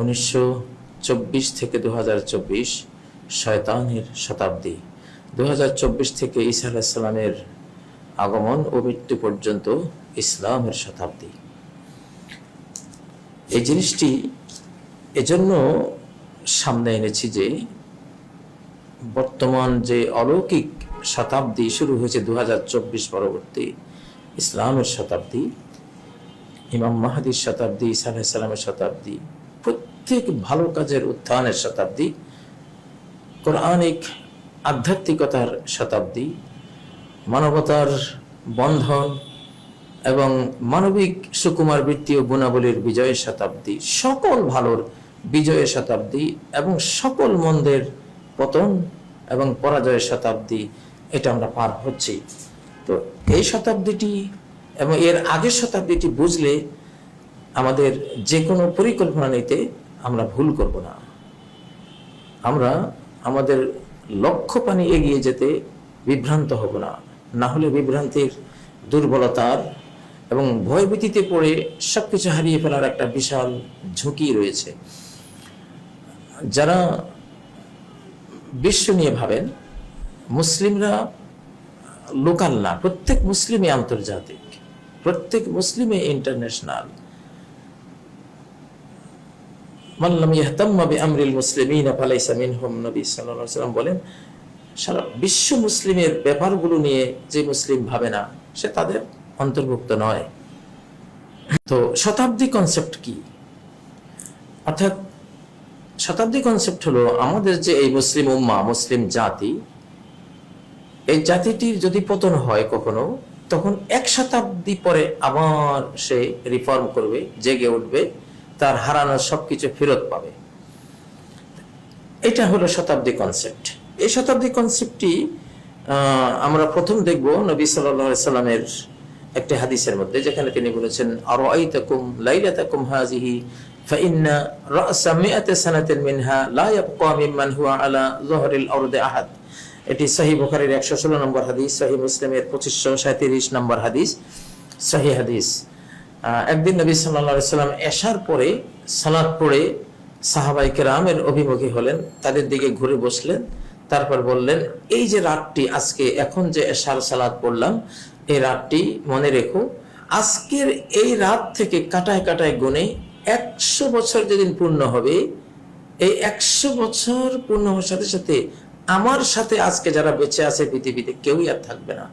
উনিশশো চব্বিশ থেকে দু হাজার চব্বিশ শয়তানের শতাব্দী। দু থেকে ঈসা আলাহিসাল্লামের আগমন ও মৃত্যু পর্যন্ত ইসলামের শতাব্দী। এই জিনিসটি এজন্য সামনে এনেছি যে বর্তমান যে অলৌকিক শতাব্দী শুরু হয়েছে দু হাজার চব্বিশ পরবর্তী ইসলামের শতাব্দী, ইমাম মাহাদির শতাব্দী ইসা আলাহিসাল্লামের শতাব্দী প্রত্যেক ভালো কাজের উত্থানের শতাব্দী, কোরআনিক আধ্যাত্মিকতার শতাব্দী, মানবতার বন্ধন এবং মানবিক সুকুমার বৃত্তি ও গুণাবলীর বিজয়ের শতাব্দী, সকল ভালোর বিজয়ের শতাব্দী এবং সকল মন্দের পতন এবং পরাজয়ের শতাব্দী এটা আমরা পার হচ্ছি। তো এই শতাব্দীটি এবং এর আগের শতাব্দীটি বুঝলে আমাদের যে কোনো পরিকল্পনা নিতে আমরা ভুল করব না। আমরা আমাদের লক্ষ্য পানি এগিয়ে যেতে বিভ্রান্ত হব না। না হলে বিভ্রান্তির দুর্বলতার এবং ভয়ভীতিতে পড়ে সবকিছু হারিয়ে ফেলার একটা বিশাল ঝুঁকি রয়েছে। যারা বিশ্ব নিয়ে ভাবেন, মুসলিমরা লোকাল না, প্রত্যেক মুসলিমে আন্তর্জাতিক, প্রত্যেক মুসলিমে ইন্টারন্যাশনাল শতাব্দী কনসেপ্ট শতাব্দী কনসেপ্ট হলো আমাদের যে এই মুসলিম উম্মা, মুসলিম জাতি, এই জাতিটির যদি পতন হয় কখনো, তখন এক শতাব্দী পরে আবার সে রিফর্ম করবে, জেগে উঠবে। তার হারানোর সবকিছু ফেরত পাবে এটা হলো শতাব্দী কনসেপ্ট এই শতাব্দী কনসেপ্টটি আমরা প্রথম দেখব নবী সাল্লাহ সাল্লামের একটি হাদিসের মধ্যে যেখানে তিনি বলেছেন আর আইতাকুম লাইলাতাকুম হাজিহি فإن رأس مئة سنة منها لا يبقى ممن هو على ظهر الأرض أحد এটি সহি বুখারীর একশো ষোলো নম্বর হাদিস সহি মুসলিমের পঁচিশশো সাঁত্রিশ নম্বর হাদিস সহি হাদিস একদিন নবী সাল্লাহ সাল্লাম এশার পরে সালাদ পড়ে সাহাবাই কেরামের অভিমুখী হলেন, তাদের দিকে ঘুরে বসলেন, তারপর বললেন, এই যে রাতটি আজকে, এখন যে এশার সালাদ পড়লাম, এই রাতটি মনে রেখো, আজকের এই রাত থেকে কাটায় কাটায় গুনে একশো বছর যেদিন পূর্ণ হবে, এই একশো বছর পূর্ণ হওয়ার সাথে সাথে আমার সাথে আজকে যারা বেঁচে আছে পৃথিবীতে কেউই আর থাকবে না।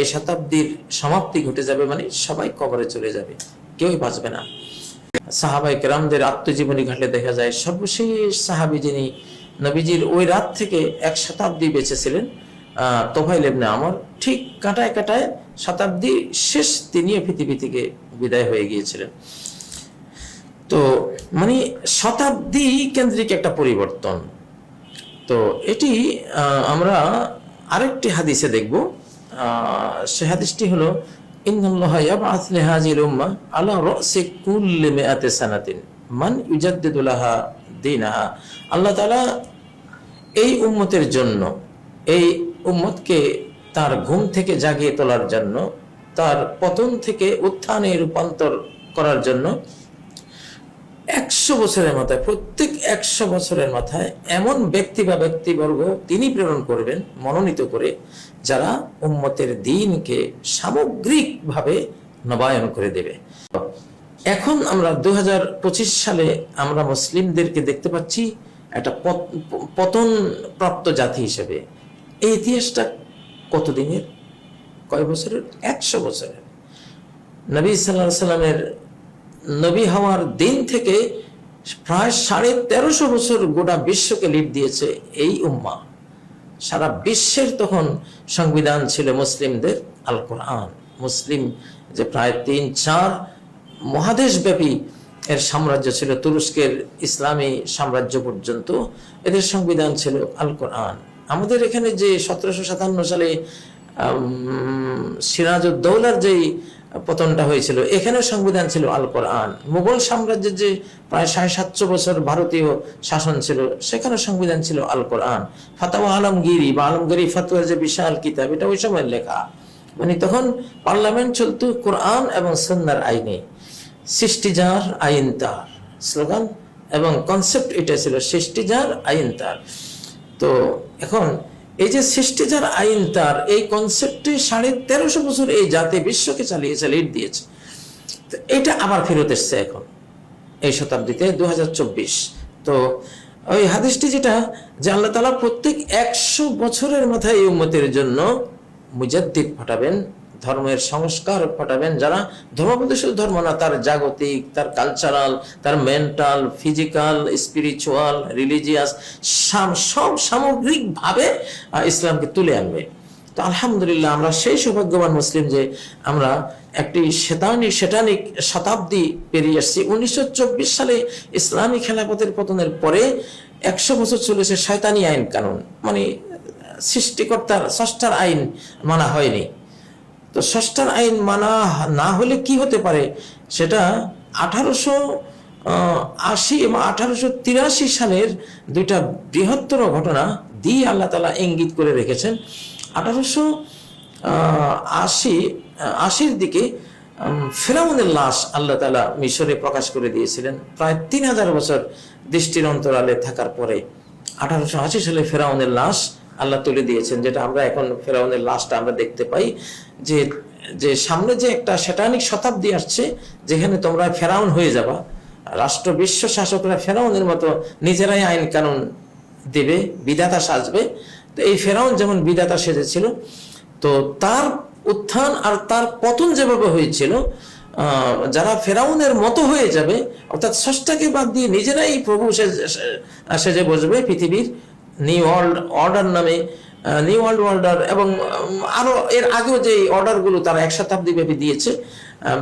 এই শতাব্দীর সমাপ্তি ঘটে যাবে মানে সবাই কবরে চলে যাবে, কেউই বাঁচবে না। সাহাবাই কেরামদের আত্মজীবনী ঘাটলে দেখা যায়, সর্বশেষ সাহাবি যিনি নবীজির ওই রাত থেকে এক শতাব্দী বেঁচেছিলেন তোফাইল ঠিক শতাব্দী শেষ পৃথিবী থেকে বিদায় হয়ে গিয়েছিলেন। তো মানে শতাব্দী কেন্দ্রিক একটা পরিবর্তন। তো এটি আমরা আরেকটি হাদিসে দেখব সে হাদিসটি হলো আল্লাহ এই উম্মতের জন্য, এই তার ঘুম থেকে জাগিয়ে তোলার জন্য, তার পতন থেকে উত্থানে রূপান্তর করার জন্য একশো বছরের মাথায়, প্রত্যেক একশো বছরের মাথায় এমন ব্যক্তি বা ব্যক্তিবর্গ তিনি প্রেরণ করবেন, মনোনীত করে, যারা উম্মতের দিনকে সামগ্রিকভাবে নবায়ন করে দেবে। এখন আমরা দু হাজার পঁচিশ সালে আমরা মুসলিমদেরকে দেখতে পাচ্ছি একটা পতন প্রাপ্ত জাতি হিসেবে। এই ইতিহাসটা কতদিনের? কয় বছরের? একশো বছরের। নবী সাল্লাহ সাল্লামের নবী হওয়ার দিন থেকে প্রায় সাড়ে তেরোশো বছর গোটা বিশ্বকে লিড দিয়েছে এই উম্মা। সারা বিশ্বের তখন সংবিধান ছিল মুসলিমদের আল কোরআন মুসলিম যে প্রায় তিন চার মহাদেশব্যাপী এর সাম্রাজ্য ছিল, তুরস্কের ইসলামী সাম্রাজ্য পর্যন্ত এদের সংবিধান ছিল আল কোরআন আমাদের এখানে যে সতেরোশো সাতান্ন সালে সিরাজউদ্দৌলার যেই পতনটা হয়েছিল। এখানে সংবিধান ছিল আল কোরআন মুঘল সাম্রাজ্যের যে প্রায় সাড়ে সাতশো বছর ভারতীয় শাসন ছিল সেখানে সংবিধান ছিল আল কোরআন ফাতাওয়া আলমগিরি বা আলমগিরি ফাতুয়ার যে বিশাল কিতাব, এটা ওই সময় লেখা। মানে তখন পার্লামেন্ট চলত কোরআন এবং সন্ন্যার আইনে। সৃষ্টি যার আইন তার স্লোগান এবং কনসেপ্ট এটা ছিল সৃষ্টি যার আইন তার তো এখন এই যে সৃষ্টি যার আইন তার, এই কনসেপ্টে সাড়ে তেরোশো বছর এই জাতি বিশ্বকে চালিয়েছে লিড দিয়েছে। তো এটা আবার ফেরত এসছে এখন, এই শতাব্দীতে দু হাজার চব্বিশ। তো ওই হাদিসটি যেটা, যে আল্লাহ তালা প্রত্যেক একশো বছরের মাথায় এই উম্মতের জন্য মুজাদ্দিদ পাঠাবেন ধর্মের সংস্কার পাঠাবেন যারা ধর্ম শুধু ধর্ম না, তার জাগতিক, তার কালচারাল তার মেন্টাল ফিজিক্যাল স্পিরিচুয়াল রিলিজিয়াস সব সামগ্রিকভাবে ইসলামকে তুলে আনবে। তো আলহামদুলিল্লাহ আমরা সেই সৌভাগ্যবান মুসলিম যে আমরা একটি শেতানি শেটানিক শতাব্দী পেরিয়ে আসছি। উনিশশো চব্বিশ সালে ইসলামী খেলাপথের পতনের পরে একশো বছর চলেছে শয়তানি আইন কানুন। মানে সৃষ্টিকর্তার ষষ্ঠার আইন মানা হয়নি। তো ষষ্ঠার আইন মানা না হলে কি হতে পারে? সেটা আঠারোশো আশি এবং আঠারোশো তিরাশি সালের দুইটা বৃহত্তর ঘটনা দিয়ে আল্লাহ তালা ইঙ্গিত করে রেখেছেন। আঠারোশো আশি, আশির দিকে ফেরাউনের লাশ আল্লাহ তালা মিশরে প্রকাশ করে দিয়েছিলেন। প্রায় তিন হাজার বছর দৃষ্টির অন্তরালে থাকার পরে আঠারোশো আশি সালে ফেরাউনের লাশ আল্লাহ তুলে দিয়েছেন, যেটা আমরা এখন ফেরাউনের লাশটা আমরা দেখতে পাই, যে যে সামনে যে একটা সেটানিক শতাব্দী আসছে, যেখানে তোমরা ফেরাউন হয়ে যাবা, রাষ্ট্র বিশ্ব শাসকরা ফেরাউনের মতো নিজেরাই আইন কানুন দেবে, বিধাতা সাজবে। তো এই ফেরাউন যেমন বিধাতা সেজেছিল, তো তার উত্থান আর তার পতন যেভাবে হয়েছিল যারা ফেরাউনের মতো হয়ে যাবে, অর্থাৎ ষষ্ঠাকে বাদ দিয়ে নিজেরাই প্রভু সেজে বসবে পৃথিবীর নিউ ওয়ার্ল্ড অর্ডার নামে নিউ ওয়ার্ল্ড অর্ডার এবং উম, আরও এর আগেও যে অর্ডারগুলো তারা এক শতাব্দী ব্যাপী দিয়েছে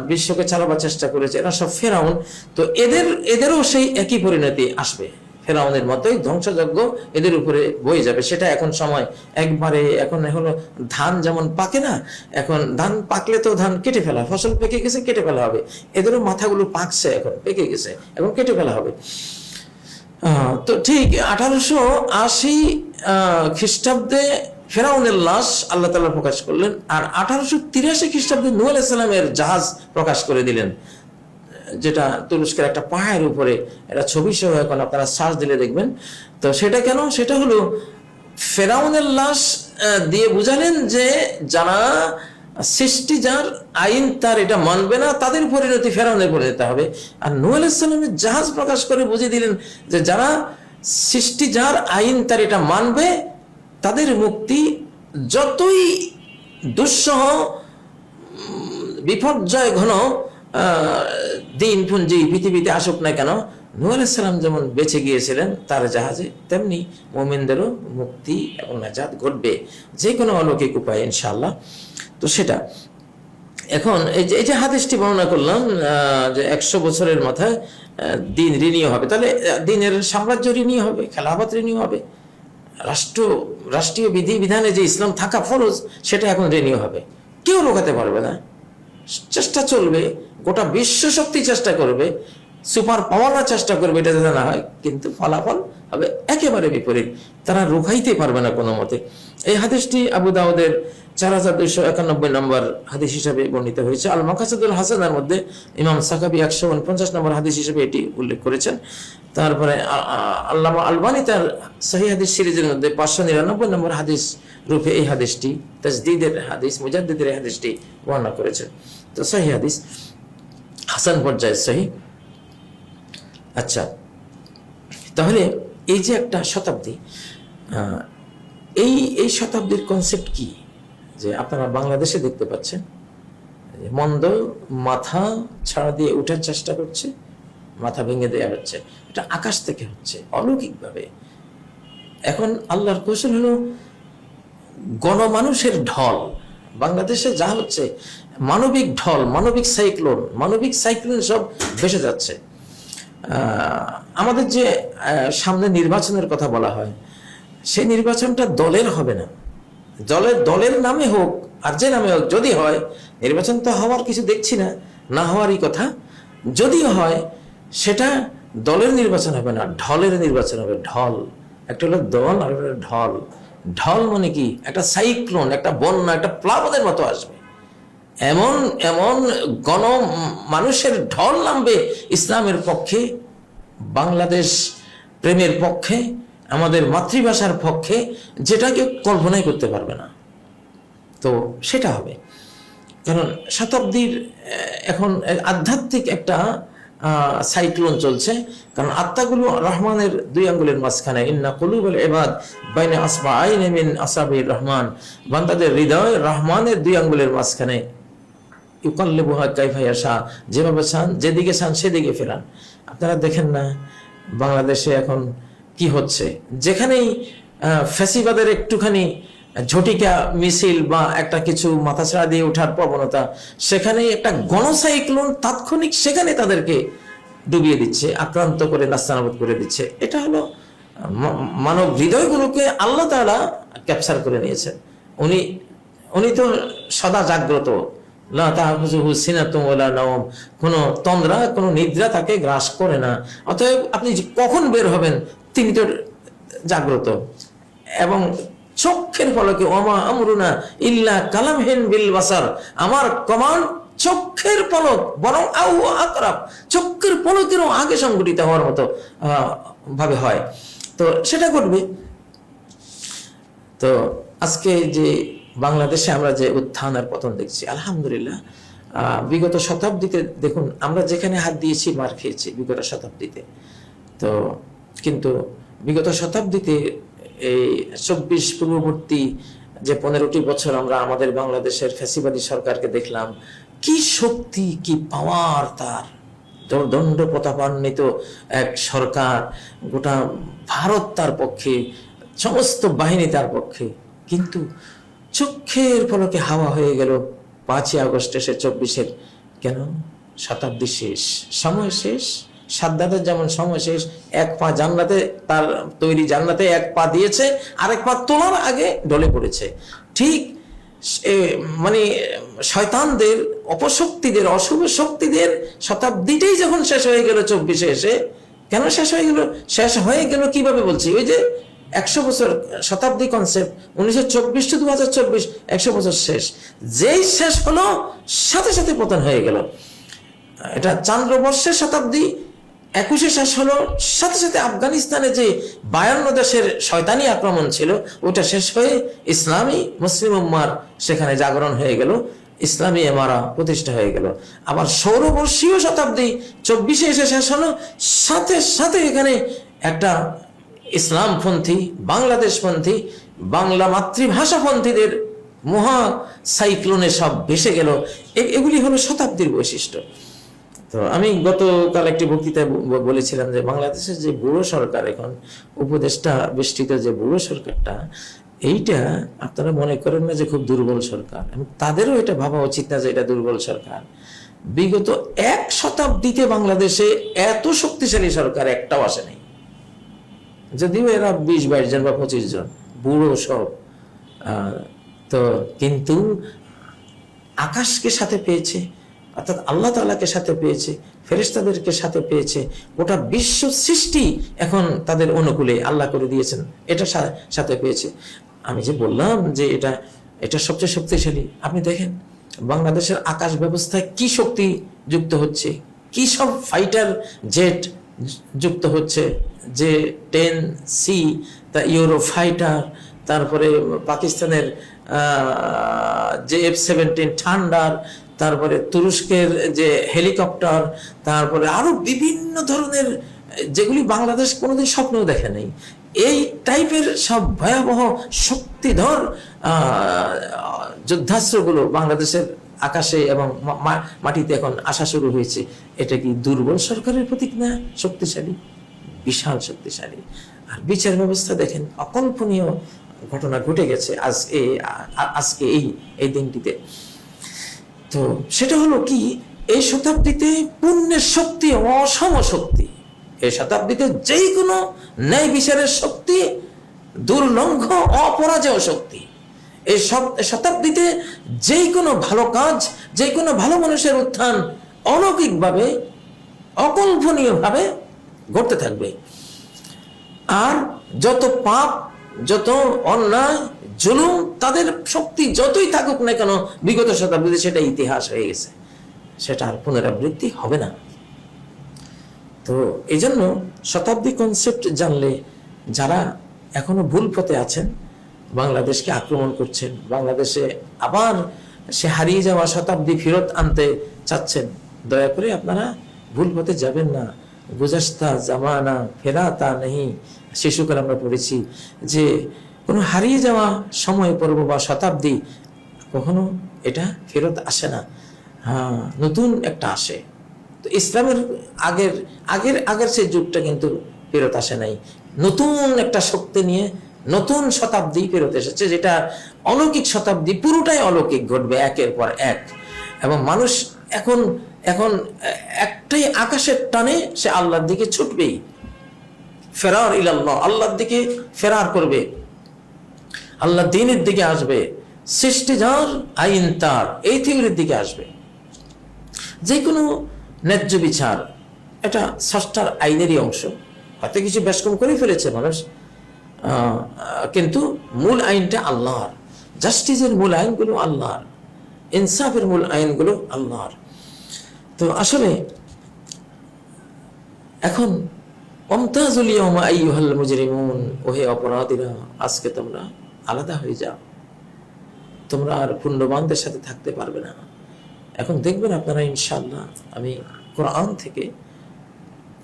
বিশ্বকে চালাবার চেষ্টা করেছে এরা সব ফেরাউন। তো এদের এদেরও সেই একই পরিণতি আসবে। ফেরাউনের মতোই ধ্বংসযজ্ঞ এদের উপরে বয়ে যাবে। সেটা এখন সময় একবারে এখন হলো ধান যেমন পাকে না এখন ধান পাকলে তো ধান কেটে ফেলা ফসল পেকে গেছে কেটে ফেলা হবে। এদেরও মাথাগুলো পাকছে এখন পেকে গেছে এখন কেটে ফেলা হবে। তো ঠিক আঠারোশো আশি খ্রিস্টাব্দে ফেরাউনের লাশ আল্লাহ তালা প্রকাশ করলেন আর আঠারোশো তিরাশি খ্রিস্টাব্দে নূহ আলাইসাল্লামের জাহাজ প্রকাশ করে দিলেন, যেটা তুরস্কের একটা পাহাড়ের উপরে এটা ছবি সহ এখন আপনারা সার্চ দিলে দেখবেন। তো সেটা কেন? সেটা হলো ফেরাউনের লাশ দিয়ে বুঝালেন যে যারা সৃষ্টি যার আইন তার এটা মানবে না, তাদের পরিণতি ফেরাউনের পরিণত হবে। আর নূহ আলাইসাল্লামের জাহাজ প্রকাশ করে বুঝিয়ে দিলেন যে যারা সৃষ্টি যার আইন তার এটা মানবে, তাদের মুক্তি যতই দুঃসহ বিপর্যয় ঘন দিন পুঞ্জি পৃথিবীতে আসুক না কেন আলাইসাল্লাম যেমন বেঁচে গিয়েছিলেন, তার জাহাজে, তেমনি মোমেনদেরও মুক্তি এবং নাজাত ঘটবে। যে কোনো অলৌকিক উপায়, ইনশাআল্লাহ। তো সেটা। এখন এই যে এই যে হাদিসটি বর্ণনা করলাম যে একশো বছরের মাথায় দিন ঋণীয় হবে। তাহলে দিনের সাম্রাজ্য ঋণীয় হবে, খেলাফত ঋণীয় হবে। রাষ্ট্র, রাষ্ট্রীয় বিধি, বিধানে যে ইসলাম থাকা ফরজ, সেটা এখন ঋণীয় হবে। কেউ রোকাতে পারবে না। চেষ্টা চলবে, গোটা বিশ্ব শক্তি চেষ্টা করবে। সুপার পাওয়াররা চেষ্টা করবে, এটা যাতে না হয়, কিন্তু ফলাফল হবে একেবারে বিপরীত। তারা রুখাইতে পারবে না কোনো মতে। এই হাদিসটি আবু দাউদের চার হাজার দুইশো একানব্বই নম্বর হাদিস হিসাবে বর্ণিত হয়েছে। আল মাকাসুদুল হাসানের মধ্যে ইমাম সাকাবি একশো উনপঞ্চাশ নম্বর হাদিস হিসেবে এটি উল্লেখ করেছেন। তারপরে আল্লামা আলবানি তার সহি হাদিস সিরিজের মধ্যে পাঁচশো নিরানব্বই নম্বর হাদিস রূপে এই হাদিসটি, তাজদিদের হাদিস, মুজাদ্দিদের এই হাদিসটি বর্ণনা করেছেন। তো সহি হাদিস, হাসান পর্যায়ে সহি। আচ্ছা তাহলে এই যে একটা শতাব্দী এই এই শতাব্দীর কনসেপ্ট কি? যে আপনারা বাংলাদেশে দেখতে পাচ্ছেন মন্দ মাথা ছাড়া দিয়ে উঠার চেষ্টা করছে, মাথা ভেঙে দেওয়া হচ্ছে। এটা আকাশ থেকে হচ্ছে, অলৌকিকভাবে। এখন আল্লাহর কৌশল হলো গণমানুষের ঢল। বাংলাদেশে যা হচ্ছে, মানবিক ঢল, মানবিক সাইক্লোন মানবিক সাইক্লোন সব ভেসে যাচ্ছে। আমাদের যে সামনে নির্বাচনের কথা বলা হয়, সেই নির্বাচনটা দলের হবে না। দলের দলের নামে হোক, আর যে নামে হোক, যদি হয়, নির্বাচন তো হওয়ার কিছু দেখছি না না হওয়ারই কথা। যদি হয়, সেটা দলের নির্বাচন হবে না, ঢলের নির্বাচন হবে, ঢল। একটা হলো দল, আর ঢল। ঢল মানে কি? একটা সাইক্লোন, একটা বন্যা, একটা প্লাবনের মতো আসবে। এমন এমন গণ মানুষের ঢল নামবে ইসলামের পক্ষে, বাংলাদেশ প্রেমের পক্ষে, আমাদের মাতৃভাষার পক্ষে যেটা কেউ কল্পনাই করতে পারবে না। তো সেটা হবে। কারণ শতাব্দীর এখন আধ্যাত্মিক একটা সাইক্লোন চলছে। কারণ আত্মাগুলো রহমানের দুই আঙ্গুলের মাঝখানে, ইন্না কুলুবুল ইবাদ বাইনা আসবা আইন আসাবির রহমান। বান্দাদের হৃদয় রহমানের দুই আঙ্গুলের মাঝখানে ইউকাল্লিবুহা কাইফাইয়াশা যেভাবে চান, যেদিকে চান সেদিকে ফেরান। আপনারা দেখেন না বাংলাদেশে এখন কি হচ্ছে। যেখানেই ফ্যাসিবাদের একটুখানি ঝটিকা মিছিল বা একটা কিছু মাথাছাড়া দিয়ে ওঠার প্রবণতা, সেখানেই একটা গণসাইক্লোন তাৎক্ষণিক সেখানে তাদেরকে ডুবিয়ে দিচ্ছে, আক্রান্ত করে নাস্তানাবুদ করে দিচ্ছে। এটা হলো মানব হৃদয়গুলোকে আল্লাহ তাআলা ক্যাপচার করে নিয়েছেন। উনি উনি তো সদা জাগ্রত। লা তাহফুজুহু সিনাতুম ওয়ালা নাওম। কোনো তন্দ্রা, কোনো নিদ্রা তাকে গ্রাস করে না। অতএব আপনি কখন বের হবেন, তিনি তো জাগ্রত। এবং চক্ষের ফলকে ওমা আমরুনা ইল্লা কালামহিন বিল বাসার। আমার কমান্ড চক্ষের পলক বরং আউ আকরাব। চক্ষের পলকেরও আগে সংঘটিত হওয়ার মতো ভাবে হয়। তো সেটা করবে তো আজকে যে বাংলাদেশে আমরা যে উত্থান আর পতন দেখছি, আলহামদুলিল্লাহ বিগত শতাব্দীতে দেখুন, আমরা যেখানে হাত দিয়েছি, মার খেয়েছি বিগত শতাব্দীতে। তো কিন্তু বিগত শতাব্দীতে এই চব্বিশ পূর্ববর্তী যে পনেরোটি বছর আমরা আমাদের বাংলাদেশের ফ্যাসিবাদী সরকারকে দেখলাম, কি শক্তি, কি পাওয়ার তার? দণ্ড প্রতাপান্বিত এক সরকার, গোটা ভারত তার পক্ষে, সমস্ত বাহিনী তার পক্ষে। কিন্তু চোখের পলকে হাওয়া হয়ে গেল পাঁচই আগস্ট এসে চব্বিশের, কেন? শতাব্দী শেষ, সময় শেষ? সাদ্দাতের যেমন সময় শেষ, এক পা জান্নাতে তার তৈরি জান্নাতে এক পা দিয়েছে, আরেক পা তোলার আগে ডলে পড়েছে। ঠিক মানে শয়তানদের, অপশক্তিদের, অশুভ শক্তিদের শতাব্দীটাই যখন শেষ হয়ে গেল চব্বিশে এসে, কেন শেষ হয়ে গেল? শেষ হয়ে গেল কীভাবে বলছি? ওই যে একশো বছর শতাব্দী কনসেপ্ট উনিশশো চব্বিশ টু চব্বিশ, একশো বছর শেষ। যেই শেষ হলো, সাথে সাথে পতন হয়ে গেল। এটা চান্দ্রবর্ষের শতাব্দী, একুশে শেষ হলো, সাথে সাথে আফগানিস্তানে যে বায়ান্ন দেশের শয়তানি আক্রমণ ছিল ওটা শেষ হয়ে ইসলামী মুসলিম উম্মার সেখানে জাগরণ হয়ে গেল, ইসলামী এমারা প্রতিষ্ঠা হয়ে গেল। আবার সৌরবর্ষীয় শতাব্দী, চব্বিশে এসে শেষ হলো, সাথে সাথে এখানে একটা ইসলামপন্থী, বাংলাদেশপন্থী, বাংলা মাতৃভাষাপন্থীদের মহা সাইক্লোনে সব ভেসে গেল। এগুলি হলো শতাব্দীর বৈশিষ্ট্য। তো আমি গতকাল একটি বক্তৃতায় বলেছিলাম যে বাংলাদেশের যে বুড়ো সরকার এখন, উপদেষ্টা বেষ্টিত যে বুড়ো সরকারটা, এইটা আপনারা মনে করেন না যে খুব দুর্বল সরকার। তাদেরও এটা ভাবা উচিত না যে এটা দুর্বল সরকার। বিগত এক শতাব্দীতে বাংলাদেশে এত শক্তিশালী সরকার একটাও আসে নাই। যদিও এরা বিশ, বাইশ জন বা পঁচিশ জন, বুড়ো সব। তো কিন্তু আকাশকে সাথে পেয়েছে, অর্থাৎ আল্লাহ তাআলাকে সাথে পেয়েছে, ফেরেশতাদেরকে সাথে পেয়েছে, গোটা বিশ্ব সৃষ্টি এখন তাদের অনুকূলে আল্লাহ করে দিয়েছেন, এটা সাথে পেয়েছে। আমি যে বললাম যে এটা এটা সবচেয়ে শক্তিশালী, আপনি দেখেন বাংলাদেশের আকাশ ব্যবস্থায় কি শক্তি যুক্ত হচ্ছে, কি সব ফাইটার জেট যুক্ত হচ্ছে যে টেন সি তা ইউরো ফাইটার তারপরে পাকিস্তানের যে এফ সেভেন্টিন ঠান্ডার তারপরে তুরস্কের যে হেলিকপ্টার, তারপরে আরও বিভিন্ন ধরনের, যেগুলি বাংলাদেশ কোনোদিন স্বপ্নেও দেখে নাই। এই টাইপের সব ভয়াবহ শক্তিধর যুদ্ধাস্ত্রগুলো বাংলাদেশের আকাশে এবং মাটিতে এখন আসা শুরু হয়েছে। এটা কি দুর্বল সরকারের প্রতীক না শক্তিশালী? বিশাল শক্তিশালী। আর বিচার ব্যবস্থা দেখেন, অকল্পনীয় ঘটনা ঘটে গেছে আজ এই আজকে এই এই দিনটিতে। তো সেটা হলো কি, এই শতাব্দীতে পুণ্যের শক্তি, অসম শক্তি, এই শতাব্দীতে যেই কোনো ন্যায় বিচারের শক্তি, দুর্লঙ্ঘ, অপরাজয় শক্তি এই শতাব্দীতে যেই কোনো ভালো কাজ যে কোনো ভালো মানুষের উত্থান অলৌকিকভাবে, অকল্পনীয়ভাবে ঘটতে থাকবে। আর যত পাপ, যত অন্যায়, জুলুম, তাদের শক্তি যতই থাকুক না কেন, বিগত শতাব্দীতে সেটা ইতিহাস হয়ে গেছে। সেটা আর পুনরাবৃত্তি হবে না। তো এই জন্য শতাব্দী কনসেপ্ট জানলে যারা এখনও ভুল পথে আছেন বাংলাদেশকে আক্রমণ করছেন। বাংলাদেশে আবার সে হারিয়ে যাওয়া শতাব্দী ফেরত আনতে চাচ্ছেন। দয়া করে আপনারা ভুল পথে যাবেন না। গুজাস্তা, জামানা, ফেরাতা নেই। শিশুকাল আমরা পড়েছি যে, কোনো হারিয়ে যাওয়া সময়, পর্ব বা শতাব্দী কখনো এটা ফেরত আসে না। হ্যাঁ নতুন একটা আসে। তো ইসলামের আগের আগের আগের সেই যুগটা কিন্তু ফেরত আসে নাই। নতুন একটা শক্তি নিয়ে নতুন শতাব্দী ফেরত এসেছে, যেটা অলৌকিক শতাব্দী পুরোটাই অলৌকিক ঘটবে একের পর এক। এবং মানুষ এখন এখন একটাই আকাশের টানে সে আল্লাহর দিকে ছুটবেই। ফেরার ইলাল্লাহ, আল্লাহর দিকে ফেরার করবে। আল্লাহ দিনের দিকে আসবে। সৃষ্টি যার আইন তার, এই থিওরির দিকে আসবে। যে কোনো ন্যায্য বিচার, এটা ষষ্ঠার আইনেরই অংশ। হয়তো কিছু বেশকম করে ফেলেছে মানুষ কিন্তু মূল আইনটা আল্লাহর। জাস্টিসের মূল আইনগুলো আল্লাহর। ইনসাফের মূল আইনগুলো আল্লাহর। তো আসলে এখন মুজরিমুন, ওহে অপরাধীরা, আজকে তোমরা আলাদা হয়ে যাও। তোমরা আর পুণ্যবানদের সাথে থাকতে পারবে না। এখন দেখবেন আপনারা ইনশাল্লাহ আমি কোরআন থেকে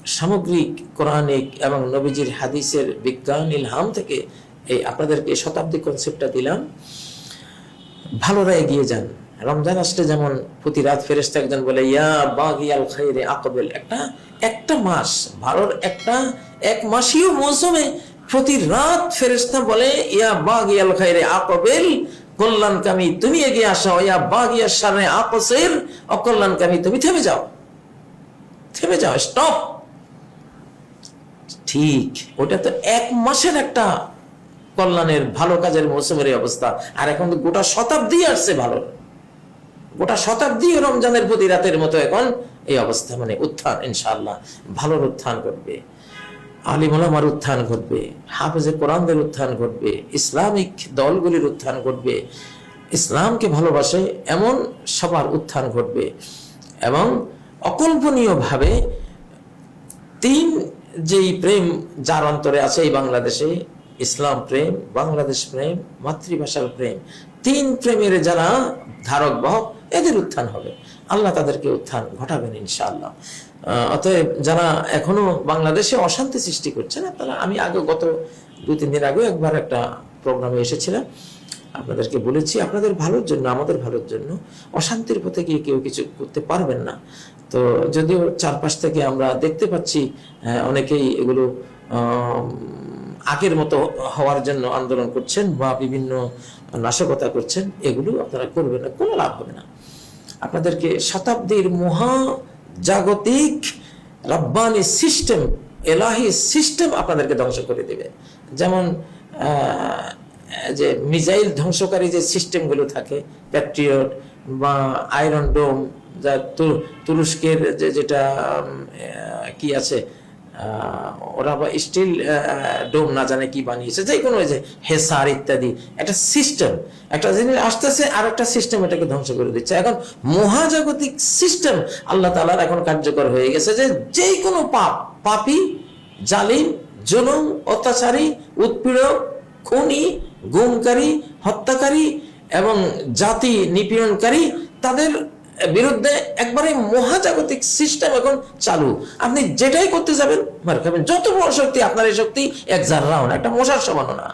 সামগ্রিক কোরআনিক এবং নবীজির হাদিসের বিজ্ঞান ইলহাম থেকে এই আপনাদেরকে শতাব্দী কনসেপ্টটা দিলাম। ভালোরা এগিয়ে যান। রমজান আসলে যেমন প্রতি রাত ফেরেস্তা একজন বলে, ইয়া বাগিয়াল খাইরে আকবেল। একটা একটা মাস, ভালোর একটা, এক মাসীয় মৌসুমে প্রতি রাত ফেরেস্তা বলে, ইয়া বাগিয়াল খাইরে আকবেল। কল্যাণকামী তুমি এগিয়ে আসো। ইয়া বাগিয়া সারে আপসের অকল্যাণকামী তুমি থেমে যাও। থেমে যাও স্টপ ঠিক। ওটা তো এক মাসের একটা কল্যাণের ভালো কাজের মৌসুমের অবস্থা। আর এখন তো গোটা শতাব্দী আসছে ভালো। গোটা শতাব্দী রমজানের প্রতি রাতের মতো এখন এই অবস্থা। মানে উত্থান ইনশাল্লাহ ভালোর উত্থান ঘটবে। আলিমুলামার উত্থান ঘটবে। হাফেজে কোরআনদের উত্থান ঘটবে। ইসলামিক দলগুলির উত্থান ঘটবে। ইসলামকে ভালোবাসে এমন সবার উত্থান ঘটবে। এবং অকল্পনীয়ভাবে তিন যেই প্রেম যার অন্তরে আছে এই বাংলাদেশে, ইসলাম প্রেম, বাংলাদেশ প্রেম, মাতৃভাষার প্রেম, তিন প্রেমের যারা ধারক, বাহক, এদের উত্থান হবে। আল্লাহ তাদেরকে উত্থান ঘটাবেন ইনশাআল্লাহ। অতএব যারা এখনও বাংলাদেশে অশান্তি সৃষ্টি করছেন, আপনারা, আমি আগে গত দু তিন দিন আগে একবার একটা প্রোগ্রামে এসেছিলাম। আপনাদেরকে বলেছি, আপনাদের ভালোর জন্য, আমাদের ভালোর জন্য অশান্তির পথে গিয়ে কেউ কিছু করতে পারবেন না। তো যদিও চারপাশ থেকে আমরা দেখতে পাচ্ছি অনেকেই এগুলো আগের মতো হওয়ার জন্য আন্দোলন করছেন বা বিভিন্ন নাশকতা করছেন, এগুলো আপনারা করবেন না, কোনো লাভ হবে না। আপনাদেরকে শতাব্দীর মহা জাগতিক রব্বানি সিস্টেম, এলাহি সিস্টেম আপনাদেরকে ধ্বংস করে দেবে। যেমন যে মিসাইল ধ্বংসকারী যে সিস্টেমগুলো থাকে, প্যাট্রিয়ট বা আয়রন ডোম, যা তুরস্কের যে যেটা কি আছে ওরা বা স্টিল ডোম না জানে কি বানিয়েছে, যে কোনো যে হেসার ইত্যাদি। একটা সিস্টেম, একটা জিনিস আসতেছে আর একটা সিস্টেম এটাকে ধ্বংস করে দিচ্ছে। এখন মহাজাগতিক সিস্টেম আল্লাহ তালার এখন কার্যকর হয়ে গেছে যে যে কোনো পাপ, পাপি, জালিম, জুলুম, অত্যাচারী, উৎপীড়ক, খুনি গুমকারী, হত্যাকারী এবং জাতি নিপীড়নকারী তাদের বিরুদ্ধে একবারে মহাজাগতিক সিস্টেম এখন চালু। আপনি যেটাই করতে যাবেন মার খাবেন যত বড় শক্তি আপনার এই শক্তি, এক জার্রাও না, একটা মশার সমানো না।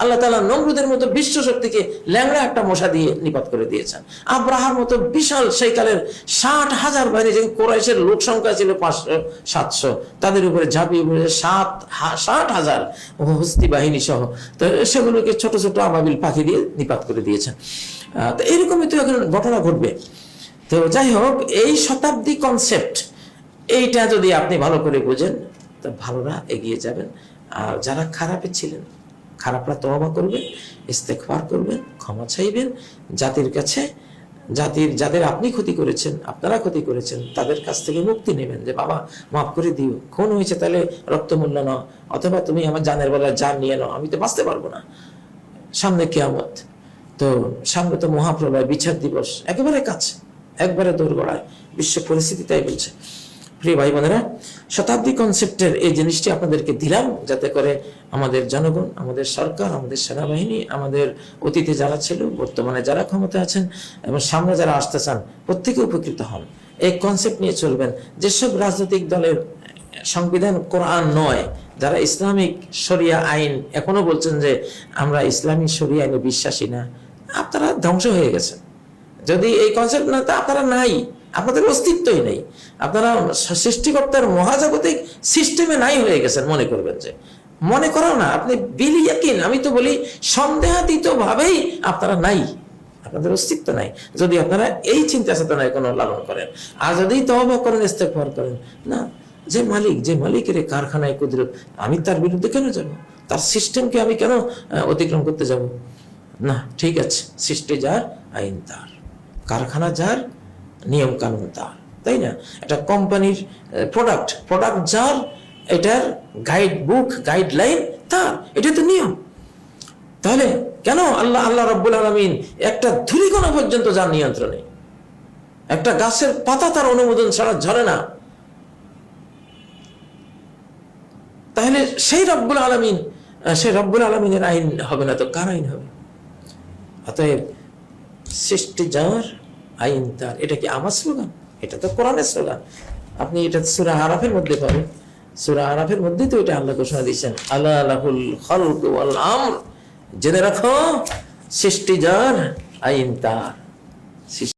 আল্লাহ তালা নমরুদের মতো বিশ্ব শক্তিকে ল্যাংড়া একটা মশা দিয়ে নিপাত করে দিয়েছেন। আব্রাহার মতো বিশাল সেই কালের ষাট হাজার বাহিনী যে কোরাইশের লোক সংখ্যা ছিল পাঁচশো, সাতশো, তাদের উপরে ঝাঁপিয়ে পড়েছে সাত ষাট হাজার হস্তি বাহিনী সহ। তো সেগুলোকে ছোট ছোট আবাবিল পাখি দিয়ে নিপাত করে দিয়েছেন। তো এরকমই তো এখন ঘটনা ঘটবে। তো যাই হোক, এই শতাব্দী কনসেপ্ট এইটা যদি আপনি ভালো করে বোঝেন, তো ভালোরা এগিয়ে যাবেন। আর যারা খারাপে ছিলেন খারাপরা তওবা করবেন ইস্তেকবার করবেন, ক্ষমা চাইবেন। জাতির কাছে, জাতির, যাদের আপনি ক্ষতি করেছেন, আপনারা ক্ষতি করেছেন, তাদের কাছ থেকে মুক্তি নেবেন যে, বাবা, মাফ করে দিও। খুন হয়েছে তাহলে রক্তমূল্য নাও। অথবা তুমি আমার জানের বেলায় জান নিয়ে নাও। আমি তো বাঁচতে পারব না। সামনে কেয়ামত। তো সামনে তো মহাপ্রলয়, বিচার দিবস। একেবারে কাছে, একবারে দোরগড়ায়। বিশ্ব পরিস্থিতি তাই বলছে। প্রিয় ভাই বোনেরা শতাব্দী কনসেপ্টের এই জিনিসটি আপনাদেরকে দিলাম যাতে করে আমাদের জনগণ, আমাদের সরকার, আমাদের সেনাবাহিনী, আমাদের অতীতে যারা ছিল, বর্তমানে যারা ক্ষমতা আছেন এবং সামনে যারা আসতে চান, প্রত্যেকে উপকৃত হন। এই কনসেপ্ট নিয়ে চলবেন যেসব রাজনৈতিক দলের সংবিধান কোরআন নয়, যারা ইসলামিক শরিয়া আইন এখনও বলছেন যে আমরা ইসলামী শরিয়া আইনে বিশ্বাসী না, আপনারা ধ্বংস হয়ে গেছেন। যদি এই কনসেপ্ট না, তা আপনারা নাই। আপনাদের অস্তিত্বই নেই। আপনারা সৃষ্টিকর্তার মহাজাগতিক সিস্টেমে নাই হয়ে গেছেন, মনে করবেন যে। মনে করো না, আপনি বিলিয়াকিন আমি তো বলি সন্দেহাতীত ভাবেই আপনারা নাই। আপনাদের অস্তিত্ব নাই। যদি আপনারা এই চিন্তা চেতনায় কোনো লালন করেন আর যদি তহবা করেন ইস্তেকবার করেন, না, যে মালিক, যে মালিকের কারখানায় কুদরত, আমি তার বিরুদ্ধে কেন যাব? তার সিস্টেমকে আমি কেন অতিক্রম করতে যাব? না, ঠিক আছে, সৃষ্টি যার, আইন তার। কারখানা যার নিয়ম কানুন তার তাই না? একটা কোম্পানির প্রোডাক্ট প্রোডাক্ট যার, এটার গাইড বুক গাইডলাইন তার। এটা তো নিয়ম। তাহলে কেন আল্লাহ আল্লাহ রব্বুল আলমিন একটা ধুলিকণা পর্যন্ত যার নিয়ন্ত্রণে? একটা গাছের পাতা তার অনুমোদন ছাড়া ঝরে না। তাহলে সেই রব্বুল আলমিন সেই রব্বুল আলমিনের আইন হবে না তো কার আইন হবে? অতএব সৃষ্টি যাওয়ার আইন তার। এটা কি আমার স্লোগান? এটা তো কোরআনের স্লোগান। আপনি এটা সুরা আরাফের মধ্যে পাবেন। সুরা আরাফের মধ্যেই তো এটা আল্লাহ ঘোষণা দিয়েছেন। আল্লাহ আল্লাহুল খলক ওয়াল আমর। জেনে রাখো, সৃষ্টি যার, আইন তার।